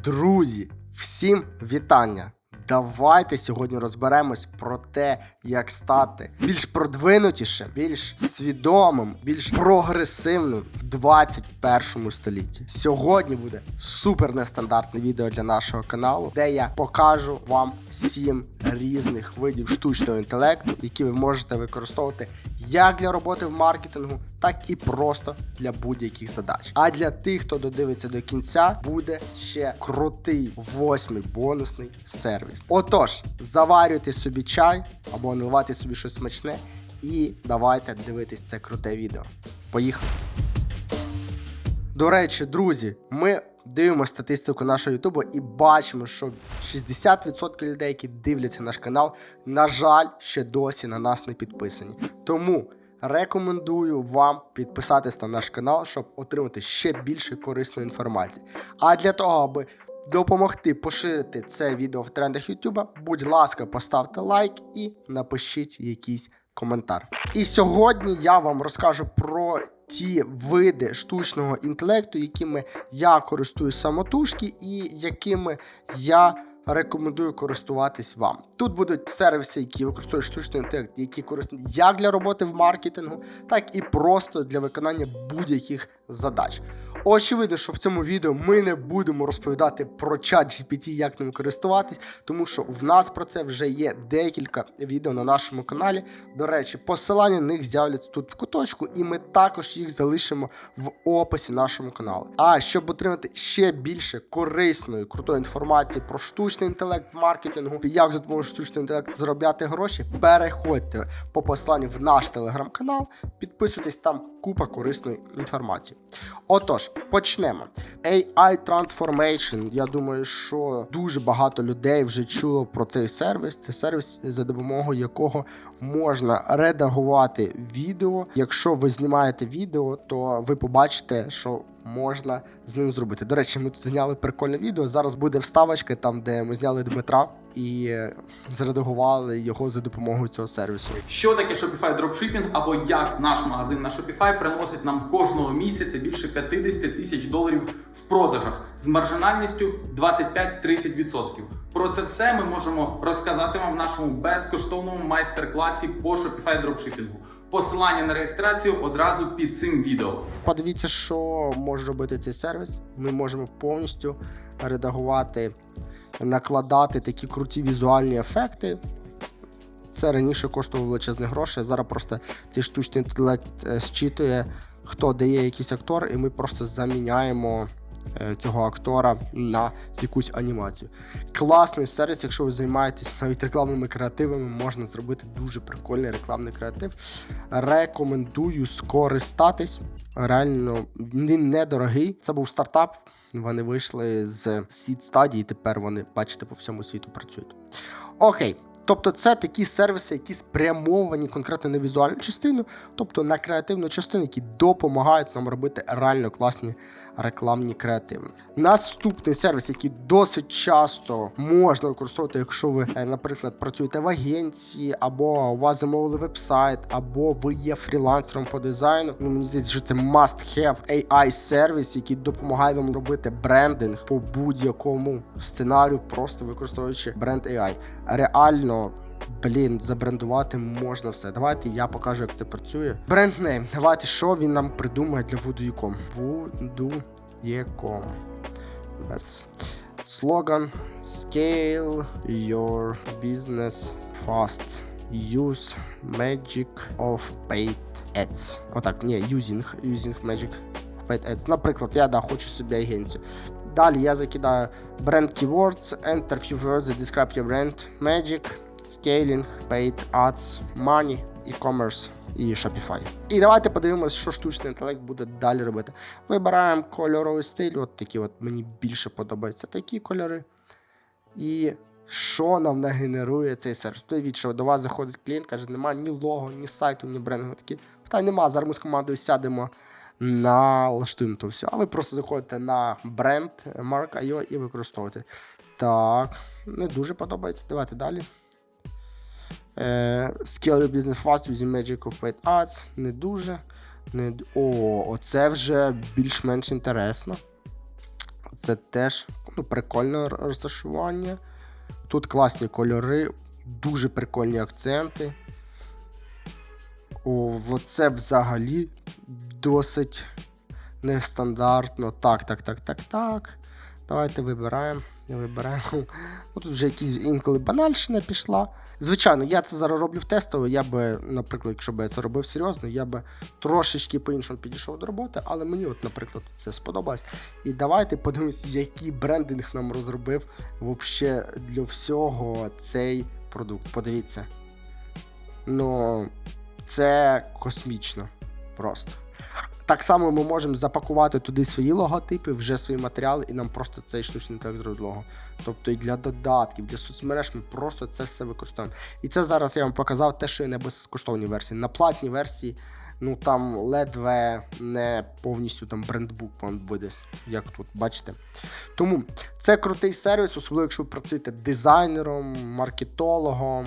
Друзі, всім вітання! Давайте сьогодні розберемось про те, як стати більш продвинутішим, більш свідомим, більш прогресивним в 21 столітті. Сьогодні буде супер нестандартне відео для нашого каналу, де я покажу вам 7 різних видів штучного інтелекту, які ви можете використовувати як для роботи в маркетингу, так і просто для будь-яких задач. А для тих, хто додивиться до кінця, буде ще крутий восьмий бонусний сервіс. Отож, заварюйте собі чай або наливайте собі щось смачне, і давайте дивитись це круте відео. Поїхали! До речі, друзі, ми дивимося статистику нашого Ютубу і бачимо, що 60% людей, які дивляться наш канал, на жаль, ще досі на нас не підписані. Тому рекомендую вам підписатись на наш канал, щоб отримати ще більше корисної інформації. А для того, аби допомогти поширити це відео в трендах Ютуба, будь ласка, поставте лайк і напишіть якийсь коментар. І сьогодні я вам розкажу про ті види штучного інтелекту, якими я користуюсь самотужки, і якими я рекомендую користуватись вам. Тут будуть сервіси, які використовують штучний інтелект, які корисні як для роботи в маркетингу, так і просто для виконання будь-яких задач. Очевидно, що в цьому відео ми не будемо розповідати про чат GPT, як ним користуватись, тому що в нас про це вже є декілька відео на нашому каналі. До речі, посилання на них з'являться тут в куточку, і ми також їх залишимо в описі нашому каналу. А щоб отримати ще більше корисної, крутої інформації про штучний інтелект в маркетингу, як за допомогою штучного інтелекту заробляти гроші, переходьте по посиланню в наш телеграм-канал, підписуйтесь там купа корисної інформації. Отож, почнемо. AI Transformation. Я думаю, що дуже багато людей вже чуло про цей сервіс. Це сервіс, за допомогою якого можна редагувати відео. Якщо ви знімаєте відео, то ви побачите, що можна з ним зробити. До речі, ми тут зняли прикольне відео. Зараз буде вставочка, там де ми зняли Дмитра і е, зредагували його за допомогою цього сервісу. Що таке Shopify Dropshipping або як наш магазин на Shopify приносить нам кожного місяця більше 50 тисяч доларів продажах з маржинальністю 25-30%. Про це все ми можемо розказати вам в нашому безкоштовному майстер-класі по Shopify Dropshipping. Посилання на реєстрацію одразу під цим відео. Подивіться, що може робити цей сервіс. Ми можемо повністю редагувати, накладати такі круті візуальні ефекти. Це раніше коштувало величезні гроші. Зараз просто цей штучний інтелект е, зчитує, хто дає якийсь актор, і ми просто заміняємо е, цього актора на якусь анімацію. Класний сервіс, якщо ви займаєтесь навіть рекламними креативами, можна зробити дуже прикольний рекламний креатив. Рекомендую скористатись. Реально він недорогий. Це був стартап. Вони вийшли з сід стадії, тепер вони, бачите, по всьому світу працюють. Окей. Тобто це такі сервіси, які спрямовані конкретно на візуальну частину, тобто на креативну частину, які допомагають нам робити реально класні рекламні креативи. Наступний сервіс, який досить часто можна використовувати, якщо ви, е, наприклад, працюєте в агенції, або у вас замовили вебсайт, або ви є фрілансером по дизайну. Ну мені здається, що це must have AI сервіс, який допомагає вам робити брендинг по будь-якому сценарію, просто використовуючи бренд AI. Реально. Блін, забрендувати можна все. Давайте я покажу, як це працює. Бренднейм. Давайте, що він нам придумає для Voodoo.com. Voodoo.com. Слоган Scale your business fast. Use magic of paid ads. Отак, ні, using, using magic of paid ads. Наприклад, я да, хочу собі агенцію. Далі я закидаю бренд keywords, enter few words describe your brand, magic, scaling, paid ads, money, e-commerce і Shopify. І давайте подивимося, що штучний інтелект буде далі робити. Вибираємо кольоровий стиль, от такі от мені більше подобаються такі кольори. І що нам нагенерує цей сервіс? Уявіть, що до вас заходить клієнт, каже, немає ні лого, ні сайту, ні брендингу. Такі питань нема. Зараз ми з командою сядемо, налаштуємо то все. А ви просто заходите на бренд Mark.io і використовуєте. Так, не дуже подобається. Давайте далі. Е, Scale business fast using magic of paid ads. Не дуже. Не... О, оце вже більш-менш інтересно. Це теж ну, прикольне розташування. Тут класні кольори, дуже прикольні акценти. О, це взагалі досить нестандартно. Так, так, так, так, так. Давайте вибираємо. Вибираємо. Ну, тут вже якісь інколи банальщина пішла. Звичайно, я це зараз роблю в тестово. Я би, наприклад, якщо б я це робив серйозно, я би трошечки по-іншому підійшов до роботи, але мені, от, наприклад, це сподобалось. І давайте подивимось, який брендинг нам розробив вообще для всього цей продукт. Подивіться. Ну, це космічно просто. Так само ми можемо запакувати туди свої логотипи, вже свої матеріали, і нам просто цей штучний інтелект зробить. Тобто і для додатків, для соцмереж ми просто це все використовуємо. І це зараз я вам показав те, що є на безкоштовній версії. На платній версії, ну там ледве не повністю там брендбук вам видасть, як тут, бачите. Тому це крутий сервіс, особливо якщо ви працюєте дизайнером, маркетологом.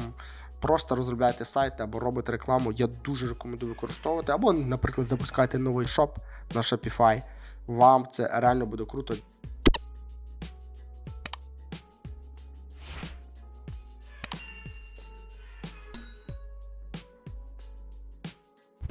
Просто розробляєте сайти або робите рекламу. Я дуже рекомендую використовувати. Або, наприклад, запускаєте новий шоп на Shopify. Вам це реально буде круто.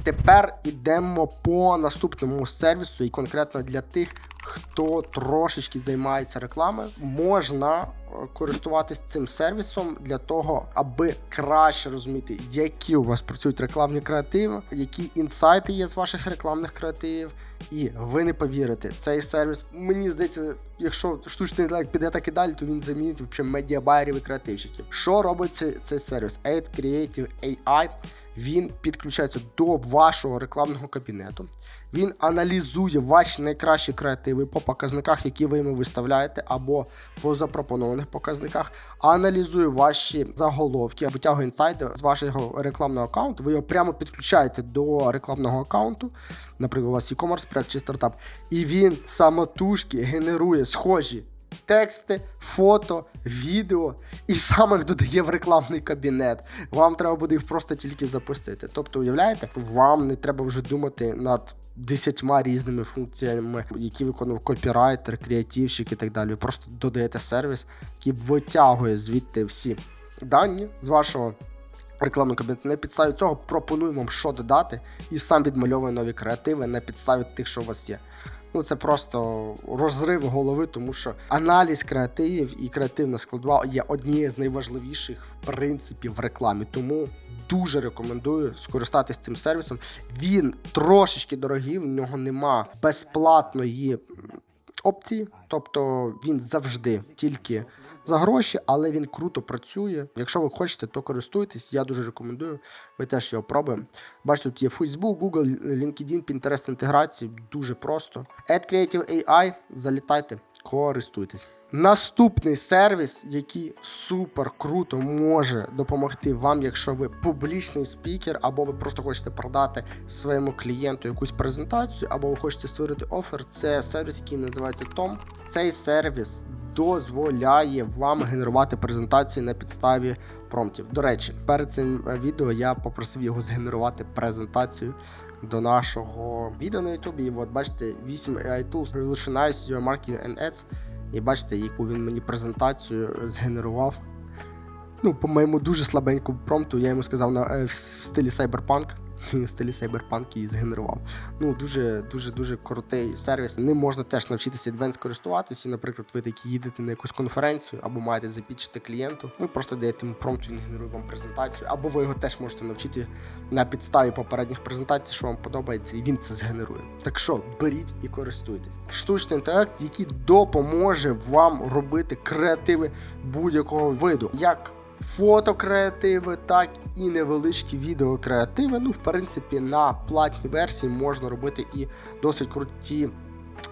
Тепер ідемо по наступному сервісу, і конкретно для тих, хто трошечки займається рекламою, можна е, користуватись цим сервісом для того, аби краще розуміти, які у вас працюють рекламні креативи, які інсайти є з ваших рекламних креативів. І ви не повірите, цей сервіс, мені здається, якщо штучний інтелект піде так і далі, то він замінить взагалі медіабайерів і креативщиків. Що робить цей, сервіс? Aid Creative AI. Він підключається до вашого рекламного кабінету. Він аналізує ваші найкращі креативи по показниках, які ви йому виставляєте, або по запропонованих показниках. Аналізує ваші заголовки, витягує інсайди з вашого рекламного аккаунту. Ви його прямо підключаєте до рекламного аккаунту, наприклад, у вас e-commerce проект чи стартап, і він самотужки генерує схожі. Тексти, фото, відео і сам їх додає в рекламний кабінет. Вам треба буде їх просто тільки запустити. Тобто, уявляєте, вам не треба вже думати над десятьма різними функціями, які виконував копірайтер, креативщик і так далі. Ви просто додаєте сервіс, який витягує звідти всі дані з вашого. Рекламного кабінету на підставі цього пропонуємо вам, що додати, і сам відмальовує нові креативи на підставі тих, що у вас є. Ну, це просто розрив голови, тому що аналіз креативів і креативна складова є однією з найважливіших в принципі в рекламі. Тому дуже рекомендую скористатись цим сервісом. Він трошечки дорогий, в нього нема безплатної опції, тобто він завжди тільки за гроші, але він круто працює. Якщо ви хочете, то користуйтесь. Я дуже рекомендую. Ми теж його пробуємо. Бачите, тут є Facebook, Google, LinkedIn, Pinterest інтеграції. Дуже просто. Add Creative AI, залітайте, користуйтесь. Наступний сервіс, який супер круто може допомогти вам, якщо ви публічний спікер, або ви просто хочете продати своєму клієнту якусь презентацію, або ви хочете створити офер. Це сервіс, який називається Tom. Цей сервіс дозволяє вам генерувати презентації на підставі промптів. До речі, перед цим відео я попросив його згенерувати презентацію до нашого відео на YouTube. І от бачите, 8 AI Tools Revolutionize Your Marketing and Ads. І бачите, яку він мені презентацію згенерував. Ну, по-моєму, дуже слабеньку промпту. Я йому сказав на, е, в стилі Cyberpunk. В стилі Cyberpunk її згенерував. Ну, дуже, дуже, дуже крутий сервіс. Ним можна теж навчитися адвенс користуватися. Наприклад, ви такі їдете на якусь конференцію або маєте запічити клієнту. Ви просто даєте йому промпт, він генерує вам презентацію, або ви його теж можете навчити на підставі попередніх презентацій, що вам подобається, і він це згенерує. Так що беріть і користуйтесь. Штучний інтелект, який допоможе вам робити креативи будь-якого виду, як фотокреативи, так і невеличкі відеокреативи. Ну, в принципі, на платній версії можна робити і досить круті.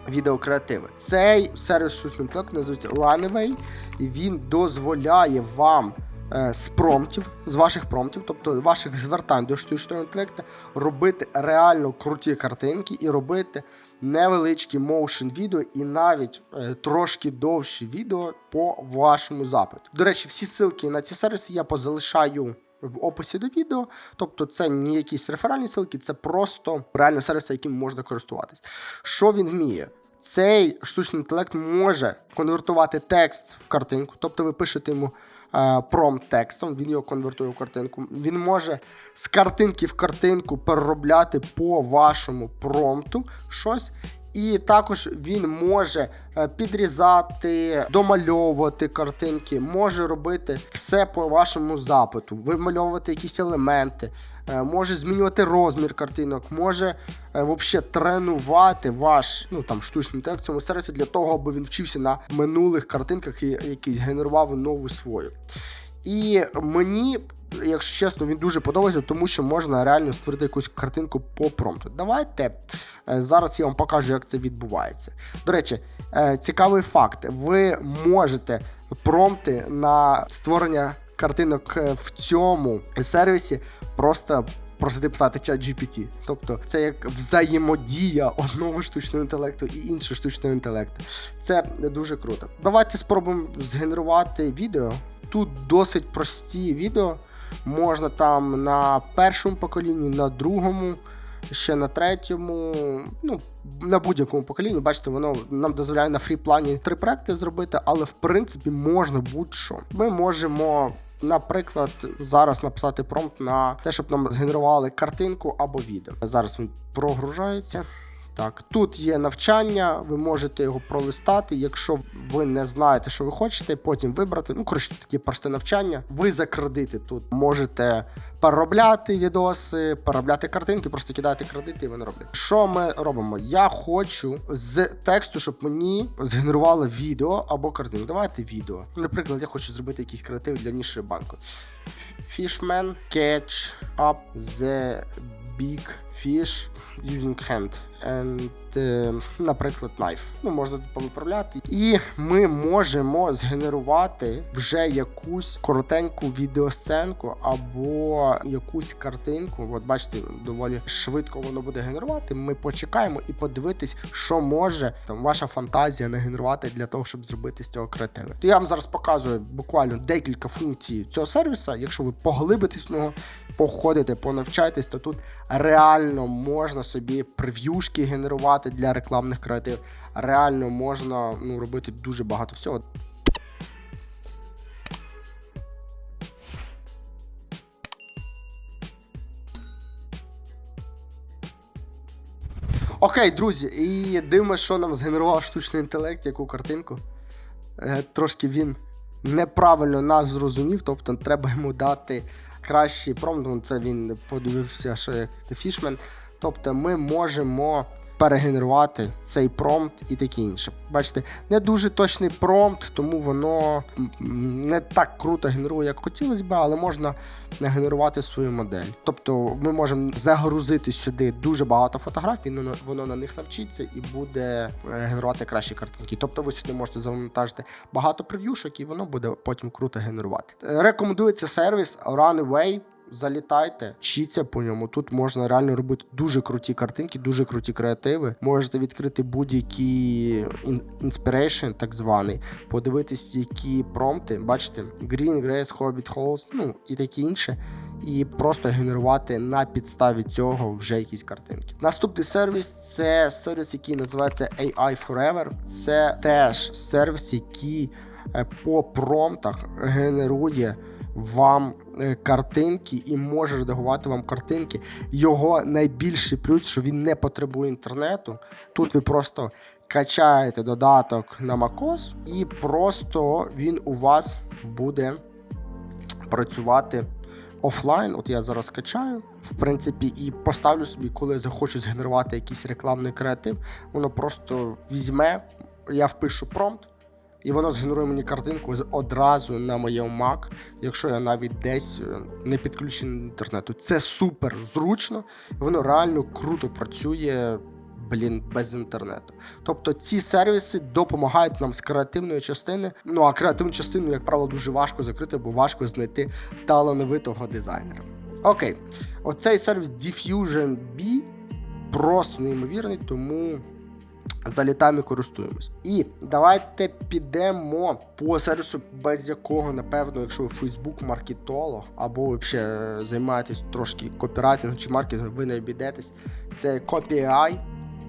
Відеокреативи. Цей сервіс штучного інтелекту називається Laneway, і він дозволяє вам е, з промптів, з ваших промптів, тобто ваших звертань до штучного інтелекту, робити реально круті картинки і робити невеличкі моушен відео і навіть е, трошки довші відео по вашому запиту. До речі, всі ссылки на ці сервіси я позалишаю. В описі до відео, тобто це не якісь реферальні ссылки, це просто реально сервіси, яким можна користуватись. Що він вміє? цей штучний інтелект може конвертувати текст в картинку, тобто ви пишете йому е, промпт текстом, він його конвертує в картинку. Він може з картинки в картинку переробляти по вашому промпту щось. І також він може е, підрізати, домальовувати картинки, може робити все по вашому запиту, вимальовувати якісь елементи, може змінювати розмір картинок, може е, вообще тренувати ваш ну там штучний інтелект в цьому сервісі для того, аби він вчився на минулих картинках і якийсь генерував нову свою. І мені, якщо чесно, він дуже подобається, тому що можна реально створити якусь картинку по промпту. Давайте е, зараз я вам покажу, як це відбувається. До речі, е, цікавий факт: ви можете промпти на створення картинок е, в цьому сервісі просто. Просити писати чат GPT. Тобто це як взаємодія одного штучного інтелекту і іншого штучного інтелекту. Це дуже круто. Давайте спробуємо згенерувати відео. Тут досить прості відео. Можна там на першому поколінні, на другому, ще на третьому. Ну, на будь-якому поколінні, бачите, воно нам дозволяє на фрі-плані три проекти зробити, але в принципі можна будь-що. Ми можемо, наприклад, зараз написати промпт на те, щоб нам згенерували картинку або відео. Зараз він прогружається. Так, тут є навчання, ви можете його пролистати. Якщо ви не знаєте, що ви хочете, потім вибрати. Ну, коротше, таке просте навчання. Ви за кредити тут можете переробляти відоси, переробляти картинки, просто кидаєте кредити і вони роблять. Що ми робимо? Я хочу з тексту, щоб мені згенерувало відео або картинку. Давайте відео. Наприклад, я хочу зробити якийсь креатив для нішої банку. Fishman catch up the big fish using hand and, е, наприклад, knife. Ну, можна тут повиправляти. І ми можемо згенерувати вже якусь коротеньку відеосценку або якусь картинку. От бачите, доволі швидко воно буде генерувати. Ми почекаємо і подивитись, що може там ваша фантазія нагенерувати для того, щоб зробити з цього креативи. То я вам зараз показую буквально декілька функцій цього сервіса. Якщо ви поглибитесь в нього, походите, понавчаєтесь, то тут реально можна собі прев'юшки генерувати для рекламних креатив. Реально можна ну, робити дуже багато всього. Окей, друзі, і дивимося, що нам згенерував штучний інтелект, яку картинку. Е, трошки він неправильно нас зрозумів, тобто треба йому дати кращий промпт. Ну, Це він подивився, що як це фішмен. Тобто ми можемо перегенерувати цей промпт і таке інше. Бачите, не дуже точний промпт, тому воно не так круто генерує, як хотілося б, але можна генерувати свою модель. Тобто ми можемо загрузити сюди дуже багато фотографій, воно, воно на них навчиться і буде е, генерувати кращі картинки. Тобто ви сюди можете завантажити багато прев'юшок, і воно буде потім круто генерувати. Е, Рекомендується сервіс Runaway. Залітайте, вчіться по ньому. Тут можна реально робити дуже круті картинки, дуже круті креативи. Можете відкрити будь-які інспірейшн, так званий, подивитись, які промпти. Бачите, Green, Grace, Hobbit, House, ну і таке інше. І просто генерувати на підставі цього вже якісь картинки. Наступний сервіс це сервіс, який називається AI Forever. Це теж сервіс, який е, по промптах генерує вам е, картинки і може редагувати вам картинки. Його найбільший плюс, що він не потребує інтернету. Тут ви просто качаєте додаток на macOS і просто він у вас буде працювати офлайн. От я зараз качаю, в принципі, і поставлю собі, коли захочу згенерувати якийсь рекламний креатив, воно просто візьме, я впишу промпт. І воно згенерує мені картинку одразу на моєму Mac, якщо я навіть десь е, не підключений до інтернету. Це супер зручно, воно реально круто працює. Блін, без інтернету. Тобто ці сервіси допомагають нам з креативної частини. Ну а креативну частину, як правило, дуже важко закрити, бо важко знайти талановитого дизайнера. Окей, оцей сервіс Diffusion B просто неймовірний, тому залітаємо літами користуємось. І давайте підемо по сервісу, без якого, напевно, якщо ви Facebook маркетолог або ви ще займаєтесь трошки копірайтингом чи маркетингом, ви не обійдетесь. Це CopyAI.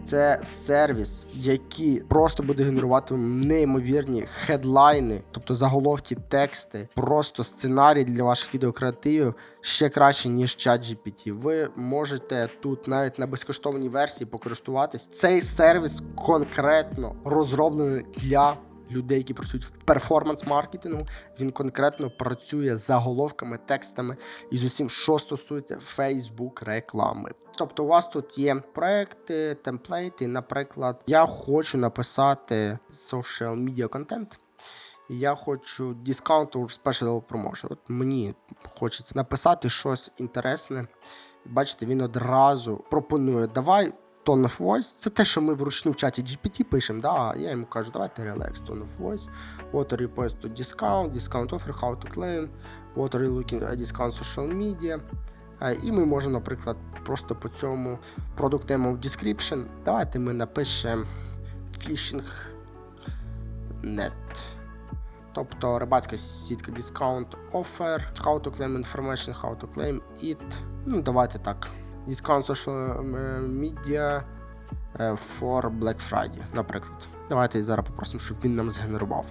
Це сервіс, який просто буде генерувати неймовірні хедлайни, тобто заголовки, тексти, просто сценарій для ваших відеокреативів ще краще, ніж ChatGPT. Ви можете тут навіть на безкоштовній версії покористуватись. Цей сервіс конкретно розроблений для людей, які працюють в перформанс-маркетингу. Він конкретно працює заголовками, текстами і з усім, що стосується Facebook реклами. Тобто, у вас тут є проекти, темплейти. Наприклад, я хочу написати social media контент. Я хочу discount or special promotion. От мені хочеться написати щось інтересне. Бачите, він одразу пропонує: давай tone of voice. Це те, що ми вручну в чаті GPT пишемо. Да? Я йому кажу, давайте relax tone of voice. What are you points to discount, discount offer, how to claim, what are you looking at discount social media. І ми можемо, наприклад, просто по цьому product of description. Давайте ми напишемо phishing net. Тобто рибацька сітка discount offer, how to claim information, how to claim it. Ну, давайте так. Discount social media е, for Black Friday, наприклад. Давайте зараз попросимо, щоб він нам згенерував.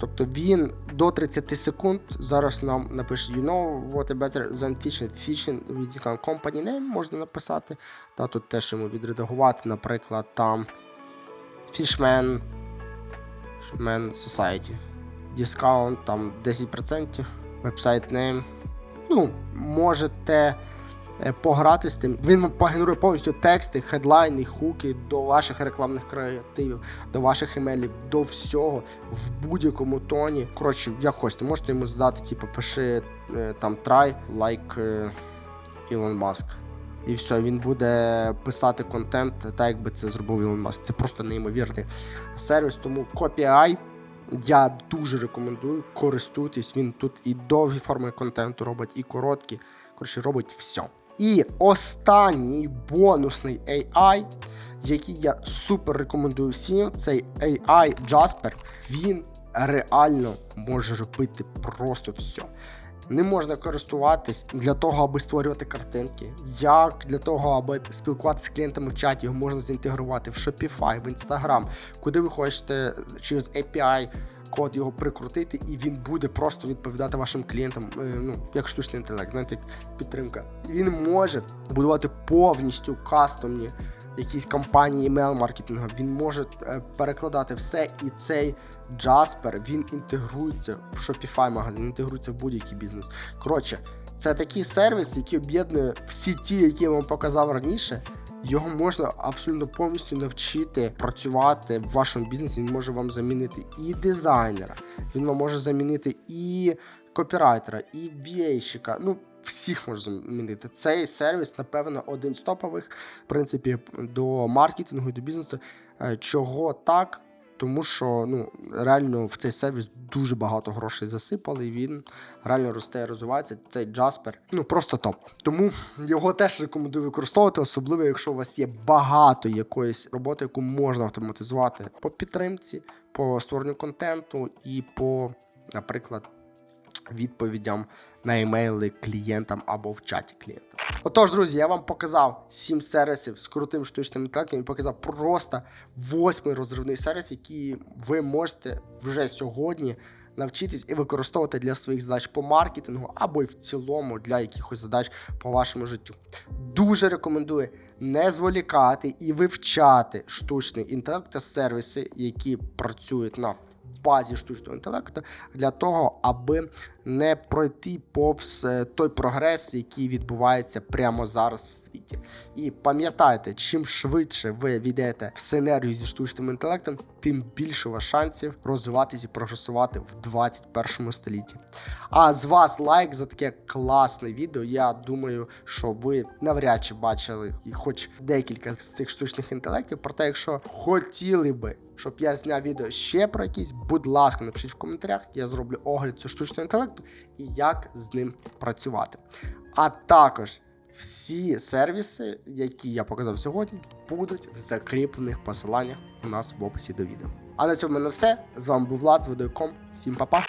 Тобто він до 30 секунд зараз нам напише You know what a better than phishing. Phishing with the company name можна написати. Та тут теж йому відредагувати, наприклад, там Fishman, Fishman Society. Discount там 10%, website name. Ну, можете е, пограти з тим. Він вам погенерує повністю тексти, хедлайни, хуки до ваших рекламних креативів, до ваших емейлів, до всього в будь-якому тоні. Коротше, як хочете, можете йому задати, типу, пиши е, там try like е, Ілон Маск. І все, він буде писати контент, так якби це зробив Ілон Маск. Це просто неймовірний сервіс. Тому CopyAI я дуже рекомендую користуйтесь. Він тут і довгі форми контенту робить, і короткі. Коротше, робить все. І останній бонусний AI, який я супер рекомендую всім, цей AI Jasper. Він реально може робити просто все. Не можна користуватись для того, аби створювати картинки, як для того, аби спілкуватися з клієнтами в чаті, його можна зінтегрувати в Shopify, в Instagram, куди ви хочете через API код його прикрутити, і він буде просто відповідати вашим клієнтам, е, ну як штучний інтелект, знаєте, як підтримка. Він може будувати повністю кастомні якісь кампанії email маркетингу. Він може е, перекладати все, і цей Jasper він інтегрується в Shopify магазин, інтегрується в будь-який бізнес. Коротше, це такий сервіс, який об'єднує всі ті, які я вам показав раніше. Його можна абсолютно повністю навчити працювати в вашому бізнесі. Він може вам замінити і дизайнера, він вам може замінити і копірайтера, і VA-щика. Ну, всіх може замінити. Цей сервіс, напевно, один з топових, в принципі, до маркетингу до бізнесу. Е, Чого так? Тому що ну реально в цей сервіс дуже багато грошей засипали, і він реально росте і розвивається. Цей Джаспер, ну просто топ. Тому його теж рекомендую використовувати, особливо якщо у вас є багато якоїсь роботи, яку можна автоматизувати по підтримці, по створенню контенту і по, наприклад, відповідям на емейли клієнтам або в чаті клієнтам. Отож, друзі, я вам показав 7 сервісів з крутим штучним інтелектом. Я показав просто восьмий розривний сервіс, який ви можете вже сьогодні навчитись і використовувати для своїх задач по маркетингу або й в цілому для якихось задач по вашому життю. Дуже рекомендую не зволікати і вивчати штучний інтелект та сервіси, які працюють на базі штучного інтелекту, для того, аби не пройти повз е, той прогрес, який відбувається прямо зараз в світі. І пам'ятайте, чим швидше ви війдете в синергію зі штучним інтелектом, тим більше у вас шансів розвиватися і прогресувати в 21 столітті. А з вас лайк за таке класне відео. Я думаю, що ви навряд чи бачили хоч декілька з цих штучних інтелектів. Проте, якщо хотіли би. Щоб я зняв відео ще про якісь, будь ласка, напишіть в коментарях, я зроблю огляд цього штучного інтелекту і як з ним працювати. А також всі сервіси, які я показав сьогодні, будуть в закріплених посиланнях у нас в описі до відео. А на цьому мене все. З вами був Влад з Водойком. Всім па-па!